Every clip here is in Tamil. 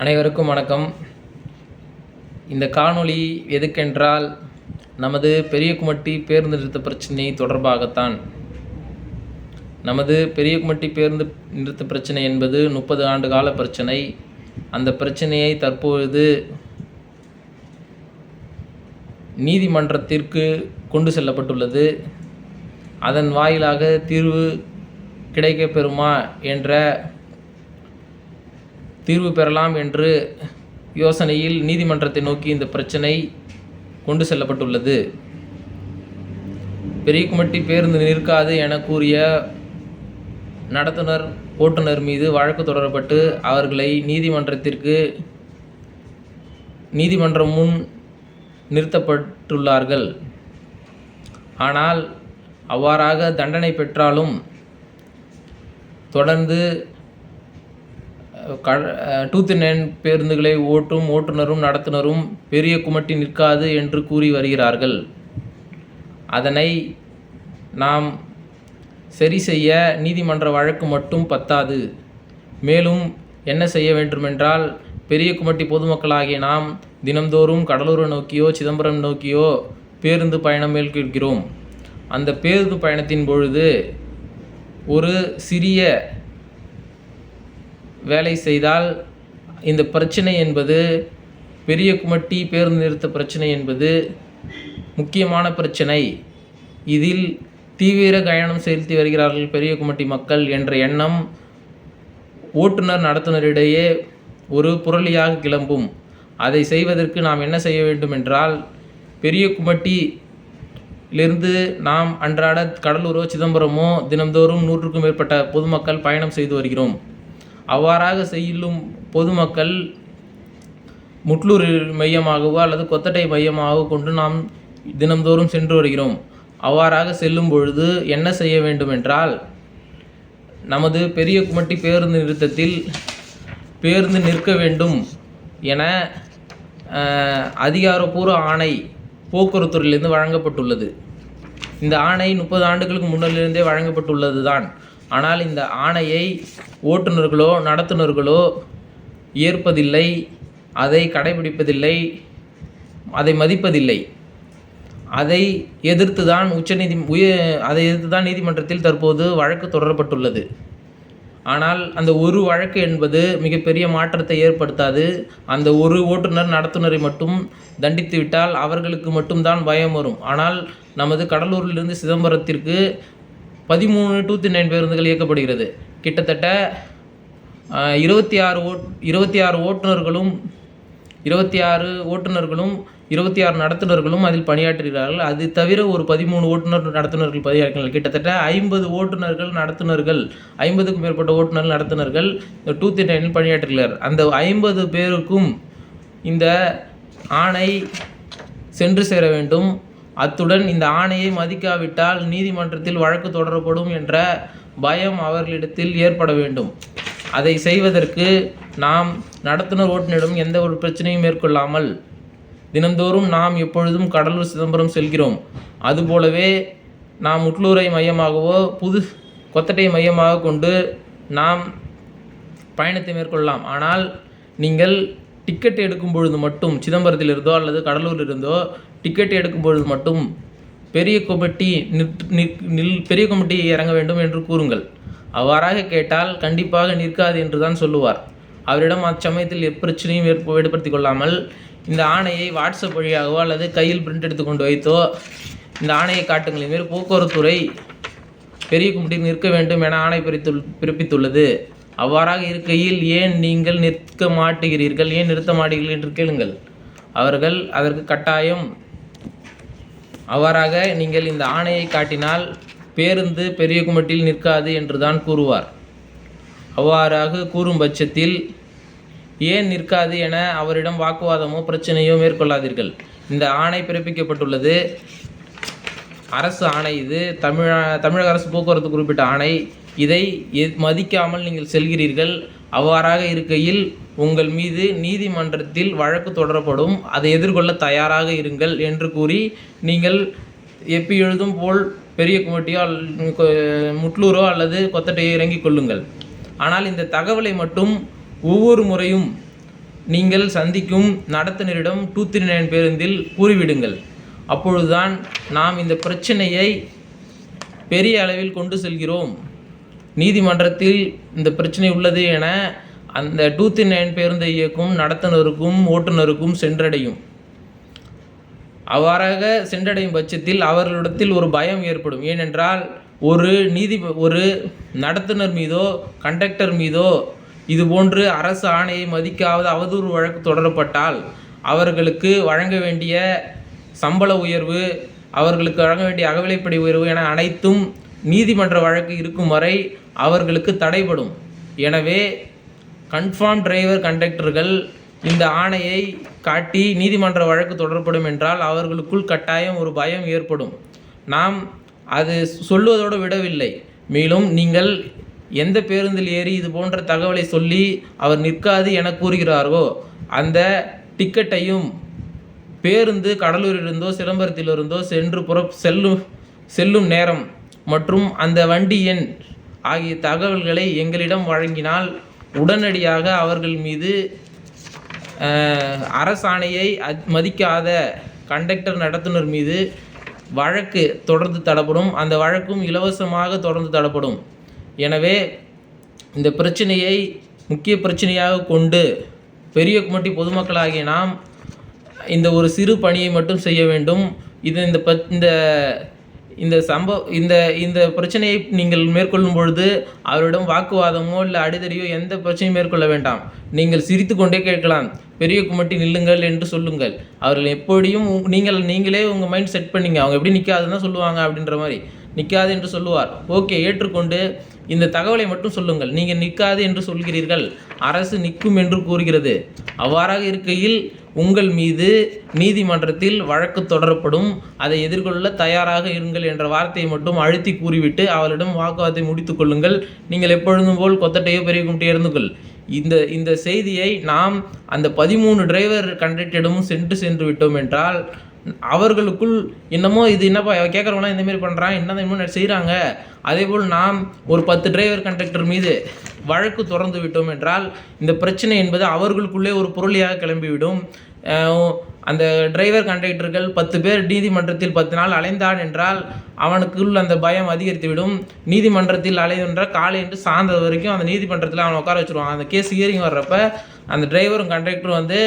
அனைவருக்கும் வணக்கம். இந்த காணொளி எதுக்கென்றால் நமது பெரிய குமட்டி பேருந்து நிறுத்த பிரச்சினை தொடர்பாகத்தான். நமது பெரிய குமட்டி பேருந்து நிறுத்த பிரச்சனை என்பது முப்பது ஆண்டு கால பிரச்சனை. அந்த பிரச்சனையை தற்பொழுது நீதிமன்றத்திற்கு கொண்டு செல்லப்பட்டுள்ளது. அதன் வாயிலாக தீர்வு கிடைக்கப் பெறுமா என்ற தீர்வு பெறலாம் என்று யோசனையில் நீதிமன்றத்தை நோக்கி இந்த பிரச்சனை கொண்டு செல்லப்பட்டுள்ளது. பெரியகுமட்டி பேருந்து நிற்காது என கூறிய நடத்துனர் ஓட்டுநர் மீது வழக்கு தொடரப்பட்டு அவர்களை நீதிமன்றத்திற்கு நீதிமன்றம் முன் நிறுத்தப்பட்டுள்ளார்கள். ஆனால் அவ்வாறாக தண்டனை பெற்றாலும் தொடர்ந்து க டூத்து நைன் பேருந்துகளை ஓட்டும் ஓட்டுநரும் நடத்துனரும் பெரிய குமட்டி நிற்காது என்று கூறி வருகிறார்கள். அதனை நாம் சரி செய்ய நீதிமன்ற வழக்கு மட்டும் பத்தாது. மேலும் என்ன செய்ய வேண்டுமென்றால் பெரிய குமட்டி பொதுமக்களாகிய நாம் தினம்தோறும் கடலூரை நோக்கியோ சிதம்பரம் நோக்கியோ பேருந்து பயணம் மேற்கொள்கிறோம். அந்த பேருந்து பயணத்தின் பொழுது ஒரு சிறிய வேலை செய்தால் இந்த பிரச்சனை என்பது பெரிய குமட்டி பேருந்து நிறுத்த பிரச்சனை என்பது முக்கியமான பிரச்சனை. இதில் தீவிர கயணம் செலுத்தி வருகிறார்கள் பெரிய குமட்டி மக்கள் என்ற எண்ணம் ஓட்டுநர் நடத்துனரிடையே ஒரு புரளியாக கிளம்பும். அதை செய்வதற்கு நாம் என்ன செய்ய வேண்டும் என்றால் பெரிய குமட்டியிலிருந்து நாம் அன்றாட கடலூரோ சிதம்பரமோ தினம்தோறும் நூற்றுக்கும் மேற்பட்ட பொதுமக்கள் பயணம் செய்து வருகிறோம். அவ்வாறாக செல்லும் பொதுமக்கள் முட்லூர் மையமாகவோ அல்லது கொத்தட்டை மையமாகவோ கொண்டு நாம் தினம்தோறும் சென்று வருகிறோம். அவ்வாறாக செல்லும் பொழுது என்ன செய்ய வேண்டுமென்றால் நமது பெரிய குமட்டி பேருந்து நிறுத்தத்தில் பேருந்து நிற்க வேண்டும் என அதிகாரப்பூர்வ ஆணை போக்குவரத்துறையிலிருந்து வழங்கப்பட்டுள்ளது. இந்த ஆணை முப்பது ஆண்டுகளுக்கு முன்னிலிருந்தே வழங்கப்பட்டுள்ளது தான் ஆனால் இந்த ஆணையை ஓட்டுநர்களோ நடத்துனர்களோ ஏற்பதில்லை அதை கடைபிடிப்பதில்லை அதை மதிப்பதில்லை. அதை எதிர்த்து தான் உச்சநீதி உய அதை எதிர்த்து தான் நீதிமன்றத்தில் தற்போது வழக்கு தொடரப்பட்டுள்ளது. ஆனால் அந்த ஒரு வழக்கு என்பது மிகப்பெரிய மாற்றத்தை ஏற்படுத்தாது. அந்த ஒரு ஓட்டுநர் நடத்துனரை மட்டும் தண்டித்து விட்டால் அவர்களுக்கு மட்டும்தான் பயம் வரும். ஆனால் நமது கடலூரிலிருந்து சிதம்பரத்திற்கு பதிமூணு டூத்தி நைன் பேருந்துகள் இயக்கப்படுகிறது. கிட்டத்தட்ட இருபத்தி ஆறு ஓட் இருபத்தி ஆறு ஓட்டுநர்களும் இருபத்தி ஆறு ஓட்டுநர்களும் இருபத்தி ஆறு நடத்துனர்களும் அதில் பணியாற்றுகிறார்கள். அது தவிர ஒரு பதிமூணு ஓட்டுநர் நடத்துனர்கள் பணியாற்றுகிறார்கள். கிட்டத்தட்ட ஐம்பது ஓட்டுநர்கள் நடத்துனர்கள் ஐம்பதுக்கும் மேற்பட்ட ஓட்டுநர்கள் நடத்துனர்கள் இந்த டூத்தி நைனில் பணியாற்றுகிறார். அந்த ஐம்பது பேருக்கும் இந்த ஆணை சென்று சேர வேண்டும். அத்துடன் இந்த ஆணையை மதிக்காவிட்டால் நீதிமன்றத்தில் வழக்கு தொடரப்படும் என்ற பயம் அவர்களிடத்தில் ஏற்பட வேண்டும். அதை செய்வதற்கு நாம் நடத்துனர் ஓட்டுநரிடம் எந்த ஒரு பிரச்சனையும் மேற்கொள்ளாமல் தினந்தோறும் நாம் எப்பொழுதும் கடலூர் சிதம்பரம் செல்கிறோம். அதுபோலவே நாம் முட்லூரை மையமாகவோ புது கொத்தட்டை மையமாக கொண்டு நாம் பயணத்தை மேற்கொள்ளலாம். ஆனால் நீங்கள் டிக்கெட் எடுக்கும் பொழுது மட்டும் சிதம்பரத்திலிருந்தோ அல்லது கடலூரிலிருந்தோ டிக்கெட் எடுக்கும் பொழுது மட்டும் பெரிய கமிட்டி நிற் நிற் நில் பெரிய கமிட்டி இறங்க வேண்டும் என்று கூறுங்கள். அவ்வாறாக கேட்டால் கண்டிப்பாக நிற்காது என்று தான் சொல்லுவார். அவரிடம் அச்சமயத்தில் எப்பிரச்சனையும் ஏற்ப ஏற்படுத்தி கொள்ளாமல் இந்த ஆணையை வாட்ஸ்அப் வழியாகவோ அல்லது கையில் பிரிண்ட் எடுத்து கொண்டு வைத்தோ இந்த ஆணையை காட்டுங்கள். இதுமாரி போக்குவரத்துறை பெரிய கும்பிட்டி நிற்க வேண்டும் என ஆணை பிரித்து பிறப்பித்துள்ளது. அவ்வாறாக இருக்கையில் ஏன் நீங்கள் நிற்க மாட்டுகிறீர்கள்? ஏன் நிறுத்த மாட்டீர்கள் என்று கேளுங்கள். அவர்கள் அதற்கு கட்டாயம் அவ்வாறாக நீங்கள் இந்த ஆணையை காட்டினால் பேருந்து பெரிய குமட்டில் நிற்காது என்று தான் கூறுவார். அவ்வாறாக கூறும் பட்சத்தில் ஏன் நிற்காது என அவரிடம் வாக்குவாதமோ பிரச்சனையோ மேற்கொள்ளாதீர்கள். இந்த ஆணை பிறப்பிக்கப்பட்டுள்ளது. அரசு ஆணை இது. தமிழ தமிழக அரசு போக்குவரத்து குறிப்பிட்ட ஆணை. இதை எ- மதிக்காமல் நீங்கள் செல்கிறீர்கள். அவ்வாறாக இருக்கையில் உங்கள் மீது நீதிமன்றத்தில் வழக்கு தொடரப்படும். அதை எதிர்கொள்ள தயாராக இருங்கள் என்று கூறி நீங்கள் எப்பி எழுதும் போல் பெரிய குமட்டியோ அல்ல- முட்லூரோ அல்லது கொத்தட்டையோ இறங்கிக் கொள்ளுங்கள். ஆனால் இந்த தகவலை மட்டும் ஒவ்வொரு முறையும் நீங்கள் சந்திக்கும் நடத்துனரிடம் டூ த்ரீ நைன் பேருந்தில் கூறிவிடுங்கள். அப்பொழுதுதான் நாம் இந்த பிரச்சனையை பெரிய அளவில் கொண்டு செல்கிறோம். நீதிமன்றத்தில் இந்த பிரச்சனை உள்ளது என அந்த டூ த்ரீ நைன் பேருந்தை இயக்கும் நடத்துனருக்கும் ஓட்டுநருக்கும் சென்றடையும். அவ்வாறாக சென்றடையும் பட்சத்தில் அவர்களிடத்தில் ஒரு பயம் ஏற்படும். ஏனென்றால் ஒரு நீதி ஒரு நடத்துனர் மீதோ கண்டக்டர் மீதோ இதுபோன்று அரசு ஆணையை மதிக்காத அவதூறு வழக்கு தொடரப்பட்டால் அவர்களுக்கு வழங்க வேண்டிய சம்பள உயர்வு அவர்களுக்கு வழங்க வேண்டிய அகவிலைப்படி உயர்வு என அனைத்தும் நீதிமன்ற வழக்கு இருக்கும் வரை அவர்களுக்கு தடைபடும். எனவே கன்ஃபார்ம் டிரைவர் கண்டக்டர்கள் இந்த ஆணையை காட்டி நீதிமன்ற வழக்கு தொடரப்படும் என்றால் அவர்களுக்குள் கட்டாயம் ஒரு பயம் ஏற்படும். நாம் அது சொல்லுவதோடு விடவில்லை. மேலும் நீங்கள் எந்த பேருந்தில் ஏறி இது போன்ற தகவலை சொல்லி அவர் நிற்காது என கூறுகிறாரோ அந்த டிக்கெட்டையும் பேருந்து கடலூரிலிருந்தோ சிதம்பரத்திலிருந்தோ சென்று புற செல்லும் செல்லும் நேரம் மற்றும் அந்த வண்டி எண் ஆகிய தகவல்களை எங்களிடம் வழங்கினால் உடனடியாக அவர்கள் மீது அரசாணையை மதிக்காத கண்டக்டர் நடத்துனர் மீது வழக்கு தொடர்ந்து தடப்படும். அந்த வழக்கும் இலவசமாக தொடர்ந்து தடப்படும். எனவே இந்த பிரச்சனையை முக்கிய பிரச்சனையாக கொண்டு பெரிய குமட்டி பொதுமக்களாகிய நாம் இந்த ஒரு சிறு பணியை மட்டும் செய்ய வேண்டும். இது இந்த ப இந்த இந்த சம்பவ இந்த இந்த பிரச்சனையை நீங்கள் மேற்கொள்ளும் பொழுது அவரிடம் வாக்குவாதமோ இல்லை அடிதடியோ எந்த பிரச்சனையும் மேற்கொள்ள வேண்டாம். நீங்கள் சிரித்து கொண்டே கேட்கலாம். பெரிய குமட்டி நில்லுங்கள் என்று சொல்லுங்கள். அவர்கள் எப்படியும் நீங்கள் நீங்களே உங்கள் மைண்ட் செட் பண்ணீங்க. அவங்க எப்படி நிற்காதுன்னு தான் சொல்லுவாங்க அப்படின்ற மாதிரி. நிற்காது என்று சொல்லுவார். ஓகே ஏற்றுக்கொண்டு இந்த தகவலை மட்டும் சொல்லுங்கள். நீங்கள் நிற்காது என்று சொல்கிறீர்கள். அரசு நிற்கும் என்று கூறுகிறது. அவ்வாறாக இருக்கையில் உங்கள் மீது நீதிமன்றத்தில் வழக்கு தொடரப்படும். அதை எதிர்கொள்ள தயாராக இருங்கள் என்ற வார்த்தையை மட்டும் அழுத்தி கூறிவிட்டு அவளிடம் வாக்குவாதத்தை முடித்து கொள்ளுங்கள். நீங்கள் எப்பொழுதும் போல் கொத்தட்டையோ பெரிய கும்பிட்டே இருந்துங்கள் இந்த இந்த செய்தியை நாம் அந்த பதிமூணு டிரைவர் கண்டக்டரிடமும் சென்று சென்று விட்டோம் என்றால் அவர்களுக்குள் என்னமோ இது என்னப்பா கேட்குறவங்களாம் இந்தமாரி பண்ணுறான் என்னதான் இன்னும் செய்கிறாங்க அதேபோல் நாம் ஒரு பத்து டிரைவர் கண்டக்டர் மீது வழக்கு திறந்து விட்டோம் என்றால் இந்த பிரச்சனை என்பது அவர்களுக்குள்ளே ஒரு பொருளியாக கிளம்பிவிடும். அந்த டிரைவர் கண்டக்டர்கள் பத்து பேர் நீதிமன்றத்தில் பத்து நாள் அலைந்தான் என்றால் அவனுக்குள் அந்த பயம் அதிகரித்துவிடும். நீதிமன்றத்தில் அலைவென்றால் காலை என்று சாயந்தரம் வரைக்கும் அந்த நீதிமன்றத்தில் அவனை உட்கார வச்சுருவாங்க. அந்த கேஸ் ஹியரிங் வர்றப்ப அந்த டிரைவரும் கண்டக்டரும் வந்து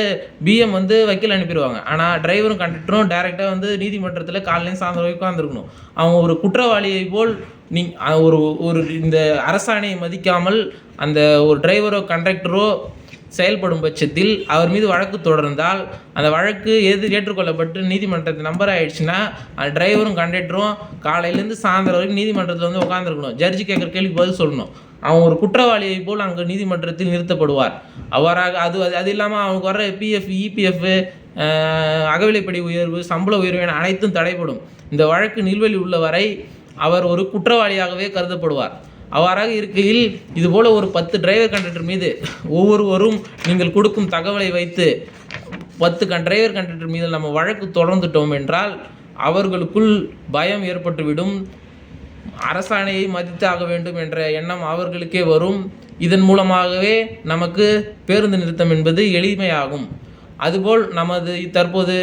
பிஎம் வந்து வக்கீல் அனுப்பிடுவாங்க. ஆனால் டிரைவரும் கண்டக்டரும் டைரெக்டாக வந்து நீதிமன்றத்தில் காலையிலேயும் சாயந்தரம் வரைக்கும் உட்காந்துருக்கணும் அவன் ஒரு குற்றவாளியை போல் நீ ஒரு ஒரு இந்த அரசாணையை மதிக்காமல் அந்த ஒரு டிரைவரோ கண்டக்டரோ செயல்படும் பட்சத்தில் அவர் மீது வழக்கு தொடர்ந்தால் அந்த வழக்கு எது ஏற்றுக்கொள்ளப்பட்டு நீதிமன்றத்தை நம்பர் ஆயிடுச்சுன்னா அந்த டிரைவரும் கண்டக்டரும் காலையிலேருந்து சாயந்தரம் வரைக்கும் நீதிமன்றத்தில் வந்து உட்காந்துருக்கணும் ஜட்ஜி கேட்குற கேள்விக்கு பதில் சொல்லணும். அவன் ஒரு குற்றவாளியை போல் அங்கே நீதிமன்றத்தில் நிறுத்தப்படுவார். அவ்வாறாக அது அது- அது இல்லாமல் அவனுக்கு வர பிஎஃப் இபிஎஃப் அகவிலைப்படி உயர்வு சம்பள உயர்வு என அனைத்தும் தடைப்படும் இந்த வழக்கு நில்வழி உள்ள வரை அவர் ஒரு குற்றவாளியாகவே கருதப்படுவார். அவ்வாறாக இருக்கையில் இதுபோல் ஒரு பத்து டிரைவர் கண்டக்டர் மீது ஒவ்வொருவரும் நீங்கள் கொடுக்கும் தகவலை வைத்து பத்து கண் டிரைவர் கண்டக்டர் மீது நம்ம வழக்கு தொடர்ந்துட்டோம் என்றால் அவர்களுக்குள் பயம் ஏற்பட்டுவிடும். அரசாணையை மதித்தாக வேண்டும் என்ற எண்ணம் அவர்களுக்கே வரும். இதன் மூலமாகவே நமக்கு பேருந்து நிறுத்தம் என்பது எளிமையாகும். அதுபோல் நமது தற்போது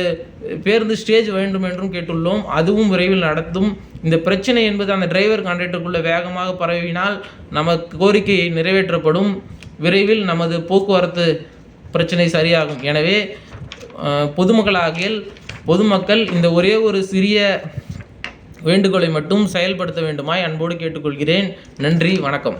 பேருந்து ஸ்டேஜ் வேண்டும் என்றும் கேட்டுள்ளோம். அதுவும் விரைவில் நடத்தும். இந்த பிரச்சனை என்பது அந்த டிரைவர் கான்ட்ராக்டருக்குள்ளே வேகமாக பரவினால் நமக்கு கோரிக்கை நிறைவேற்றப்படும். விரைவில் நமது போக்குவரத்து பிரச்சனை சரியாகும். எனவே அஹ், பொதுமக்களாகிய பொதுமக்கள் இந்த ஒரே ஒரு சிறிய வேண்டுகோளை மட்டும் செயல்படுத்த வேண்டுமாய் அன்போடு கேட்டுக்கொள்கிறேன். நன்றி வணக்கம்.